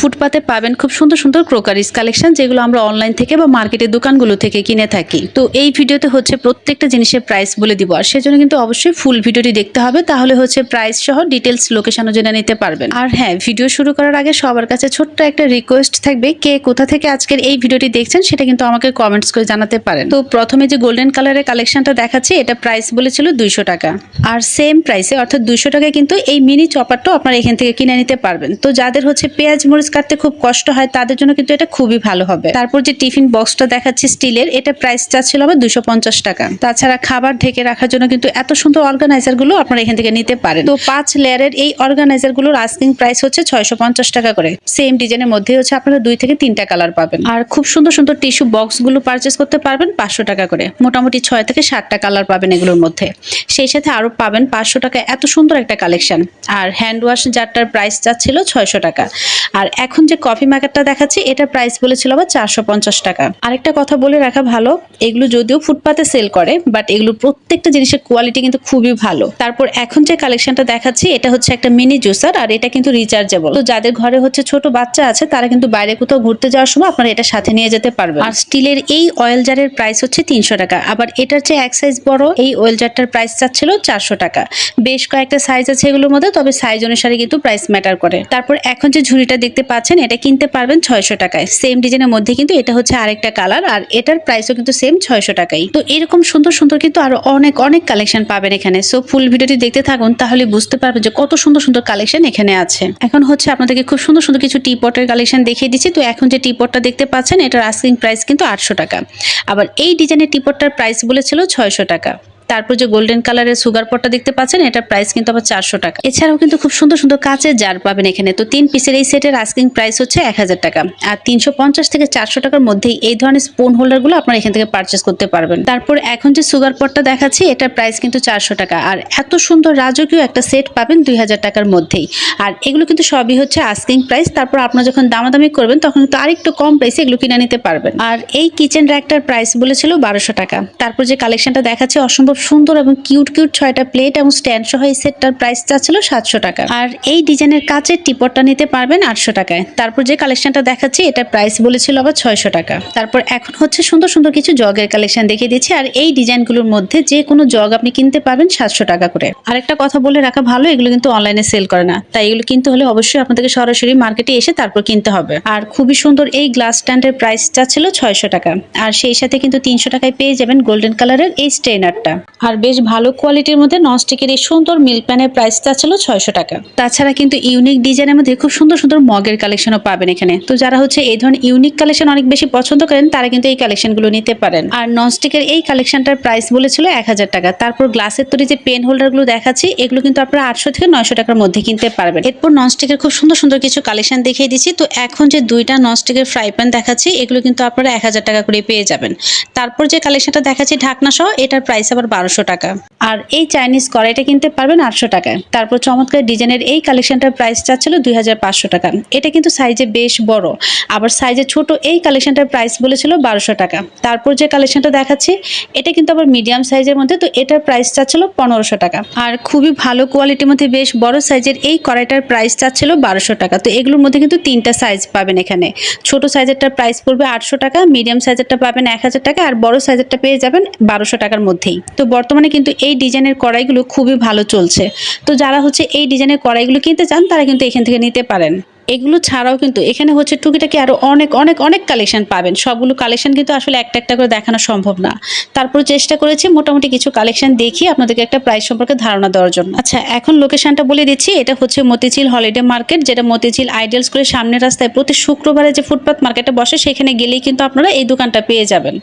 ফুটপাতে পাবেন খুব সুন্দর সুন্দর ক্রোকারিজ কালেকশন, যেগুলো আমরা অনলাইন থেকে বা মার্কেটের দোকানগুলো থেকে কিনে থাকি। তো এই ভিডিওতে হচ্ছে প্রত্যেকটা জিনিসের প্রাইস বলে দিব, আর সেজন্য কিন্তু অবশ্যই ফুল ভিডিওটি দেখতে হবে, তাহলে হচ্ছে প্রাইস সহ ডিটেলস লোকেশনও জেনে নিতে পারবেন। আর হ্যাঁ ভিডিও শুরু করার আগে সবার কাছে ছোট্ট একটা রিকোয়েস্ট থাকবে, কে কোথা থেকে আজকের এই ভিডিওটি দেখছেন সেটা কিন্তু আমাকে কমেন্টস করে জানাতে পারেন। তো প্রথমে যে গোল্ডেন কালারের কালেকশনটা দেখাচ্ছি, এটা প্রাইস বলেছিল দুইশো টাকা। আর সেম প্রাইসে অর্থাৎ দুইশো টাকায় কিন্তু এই মিনি চপারটাও আপনারা এখান থেকে কিনে নিতে পারবেন। তো যাদের হচ্ছে পেঁয়াজ মরিচ কাটতে খুব কষ্ট হয়, তাদের জন্য কিন্তু এটা খুবই ভালো হবে। তারপর যে টিফিন বক্সটা দেখাচ্ছি স্টিলের, এটা প্রাইস চাচ্ছিল আবার দুশো পঞ্চাশ টাকা। তাছাড়া খাবার ঢেকে রাখার জন্য কিন্তু এত সুন্দর অর্গানাইজারগুলো আপনারা এখান থেকে নিতে পারেন। তো পাঁচ লেয়ারের এই অর্গানাইজারগুলোর আস্কিং প্রাইস হচ্ছে ছয়শো পঞ্চাশ টাকা করে। সেম ডিজাইনের মধ্যে হচ্ছে আপনারা দুই থেকে তিনটা কালার পাবেন। আর খুব সুন্দর সুন্দর টিস্যু বক্সগুলো পারচেস করতে পারবেন পাঁচশো টাকা করে। মোটামুটি ছয় থেকে সাতটা কালার পাবেন এগুলোর মধ্যে। সেই সাথে আরও পাবেন পাঁচশো টাকা। এত সুন্দর একটা কালেকশন আর হ্যান্ড ওয়াশ জারটার প্রাইস যাচ্ছিল ছয়শো টাকা। আর এখন যে কফি মেকারটা দেখাচ্ছি, এটা প্রাইস বলেছিল আবার চারশো পঞ্চাশ টাকা। আরেকটা কথা বলে রাখা ভালো, এগুলো যদিও ফুটপাতে সেল করে বাট এগুলো প্রত্যেকটা জিনিসের কোয়ালিটি কিন্তু খুবই ভালো। তারপর এখন যে কালেকশনটা দেখাচ্ছি, এটা হচ্ছে একটা মিনি জুসার আর এটা কিন্তু রিচার্জেবল তো যাদের ঘরে হচ্ছে ছোট বাচ্চা আছে, তারা কিন্তু বাইরে কোথাও ঘুরতে যাওয়ার সময় আপনারা এটা সাথে নিয়ে যেতে পারবেন। আর স্টিলের এই অয়েল জারের প্রাইস হচ্ছে তিনশো টাকা। আবার এটার যে এক সাইজ বড়, এই অয়েল জারটার প্রাইস চাচ্ছিল চারশো টাকা। বেশ কয়েকটা সাইজ আছে এগুলোর মধ্যে, তবে সাইজ অনুসারে কিন্তু প্রাইস ম্যাটার করে। তারপর এখন যে ঝুড়িটা দেখতে পাচ্ছেন, এটা কিনতে পারবেন ছয়শো টাকায়। সেম ডিজাইনের মধ্যে কিন্তু এটা হচ্ছে আরেকটা কালার আর এটার প্রাইসও কিন্তু সেম ছয়শো টাকাই। তো এরকম সুন্দর সুন্দর কিন্তু আরও অনেক অনেক কালেকশন পাবেন এখানে। সো ফুল ভিডিওটি দেখতে থাকুন, তাহলে বুঝতে পারবেন যে কত সুন্দর সুন্দর কালেকশন এখানে আছে। এখন হচ্ছে আপনাদেরকে খুব সুন্দর সুন্দর কিছু টি পটের কালেকশন দেখিয়ে দিচ্ছি। তো এখন যে টি পটটা দেখতে পাচ্ছেন, এটার আস্কিং প্রাইস কিন্তু আটশো টাকা। আবার এই ডিজাইনের টি পটটার প্রাইস বলেছিল ছয়শো টাকা। তারপর যে গোল্ডেন কালারের সুগার পটটা দেখতে পাচ্ছেন, এটার প্রাইস কিন্তু আবার চারশো টাকা। এছাড়াও কিন্তু খুব সুন্দর সুন্দর কাঁচের জার পাবেন এখানে। তো তিন পিসের এই সেটের আস্কিং প্রাইস হচ্ছে এক হাজার টাকা। আর তিনশো পঞ্চাশ থেকে চারশো টাকার মধ্যেই এই ধরনের স্পুন হোল্ডারগুলো আপনারা এখান থেকে পারচেস করতে পারবেন। তারপর এখন যে সুগার পটটা দেখাচ্ছি, এটার প্রাইস কিন্তু চারশো টাকা। আর এত সুন্দর রাজকীয় একটা সেট পাবেন দুই হাজার টাকার মধ্যেই। আর এগুলো কিন্তু সবই হচ্ছে আস্কিং প্রাইস তারপর আপনারা যখন দামাদামি করবেন, তখন কিন্তু আরেকটু কম প্রাইসে এগুলো কিনে নিতে পারবেন। আর এই কিচেন র্যাকটার প্রাইস বলেছিল বারোশো টাকা। তারপর যে কালেকশনটা দেখাচ্ছে, অসম্ভব সুন্দর এবং কিউট কিউট ছয়টা প্লেট এবং স্ট্যান্ড সহ এই সেটটার প্রাইস চাচ্ছিল সাতশো টাকা। আর এই ডিজাইনের কাচের টিপটটা নিতে পারবেন আটশো টাকায়। তারপর যে কালেকশনটা দেখাচ্ছি, এটা প্রাইস বলেছিল আবার ছয়শো টাকা। তারপর এখন হচ্ছে সুন্দর সুন্দর কিছু জগের কালেকশন দেখিয়ে দিচ্ছি। আর এই ডিজাইনগুলোর মধ্যে যে কোনো জগ আপনি কিনতে পারবেন সাতশো টাকা করে। আরেকটা কথা বলে রাখা ভালো, এগুলো কিন্তু অনলাইনে সেল করে না। তাই এগুলো কিনতে হলে অবশ্যই আপনাদেরকে সরাসরি মার্কেটে এসে তারপর কিনতে হবে। আর খুবই সুন্দর এই গ্লাস স্ট্যান্ডের প্রাইস চাচ্ছিল ছয়শো টাকা। আর সেই সাথে কিন্তু তিনশো টাকায় পেয়ে যাবেন গোল্ডেন কালারের এই স্ট্রেনারটা আর বেশ ভালো কোয়ালিটির মধ্যে ননস্টিকের এই সুন্দর মিল্ক প্যানের প্রাইস ছিল ছয়শো টাকা। তাছাড়া কিন্তু ইউনিক ডিজাইনের মধ্যে খুব সুন্দর সুন্দর মগের কালেকশনও পাবেন এখানে। তো যারা হচ্ছে এই ধরনের ইউনিক কালেকশন অনেক বেশি পছন্দ করেন, তারা কিন্তু এই কালেকশনগুলো নিতে পারেন। আর ননস্টিকের এই কালেকশনটার প্রাইস বলেছিল এক হাজার টাকা। তারপর গ্লাসের তৈরি যে পেন হোল্ডারগুলো দেখাচ্ছি, এগুলো কিন্তু আপনারা আটশো থেকে নয়শো টাকার মধ্যে কিনতে পারবেন। এরপর ননস্টিকের খুব সুন্দর সুন্দর কিছু কালেকশন দেখিয়ে দিচ্ছি। তো এখন যে দুইটা ননস্টিকের ফ্রাই প্যান দেখাচ্ছি, এগুলো কিন্তু আপনারা এক হাজার টাকা করে পেয়ে যাবেন। তারপর যে কালেকশনটা দেখাচ্ছি ঢাকনা সহ, এটার প্রাইস আবার বারোশো টাকা। আর এই চাইনিজ কড়াইটা কিনতে পারবেন আটশো টাকায়। তারপর চমৎকার ডিজাইনের এই কালেকশনটার প্রাইস চাচ্ছিল দুই হাজার পাঁচশো টাকা। এটা কিন্তু সাইজে বেশ বড়। আবার সাইজে ছোট এই কালেকশনটার প্রাইস বলেছিল বারোশো টাকা। তারপর যে কালেকশনটা দেখাচ্ছি, এটা কিন্তু আবার মিডিয়াম সাইজের মধ্যে, তো এটার প্রাইস চাচ্ছিল পনেরোশো টাকা। আর খুবই ভালো কোয়ালিটির মধ্যে বেশ বড় সাইজের এই কড়াইটার প্রাইস চাচ্ছিল বারোশো টাকা। তো এগুলোর মধ্যে কিন্তু তিনটা সাইজ পাবেন এখানে। ছোট সাইজেরটার প্রাইস পড়বে আটশো টাকা মিডিয়াম সাইজেরটা পাবেন এক হাজার টাকা, আর বড় সাইজেরটা পেয়ে যাবেন বারোশো টাকার মধ্যেই। তো বর্তমানে কিন্তু এই ডিজাইনের কড়াইগুলো খুবই ভালো চলছে। তো যারা হচ্ছে এই ডিজাইনের কড়াইগুলো কিনতে চান, তারা কিন্তু এখান থেকে নিতে পারেন। এগুলো ছাড়াও কিন্তু এখানে হচ্ছে টুকিটাকি আরও অনেক অনেক অনেক কালেকশন পাবেন। সবগুলো কালেকশন কিন্তু আসলে একটা একটা করে দেখানো সম্ভব না। তারপর চেষ্টা করেছি মোটামুটি কিছু কালেকশন দেখিয়ে আপনাদেরকে একটা প্রাইস সম্পর্কে ধারণা দেওয়ার জন্য। আচ্ছা এখন লোকেশনটা বলে দিচ্ছি। এটা হচ্ছে মতিঝিল হলিডে মার্কেট, যেটা মতিঝিল আইডিয়াল স্কুলের সামনের রাস্তায় প্রতি শুক্রবারে যে ফুটপাথ মার্কেটে বসে, সেখানে গেলেই কিন্তু আপনারা এই দোকানটা পেয়ে যাবেন।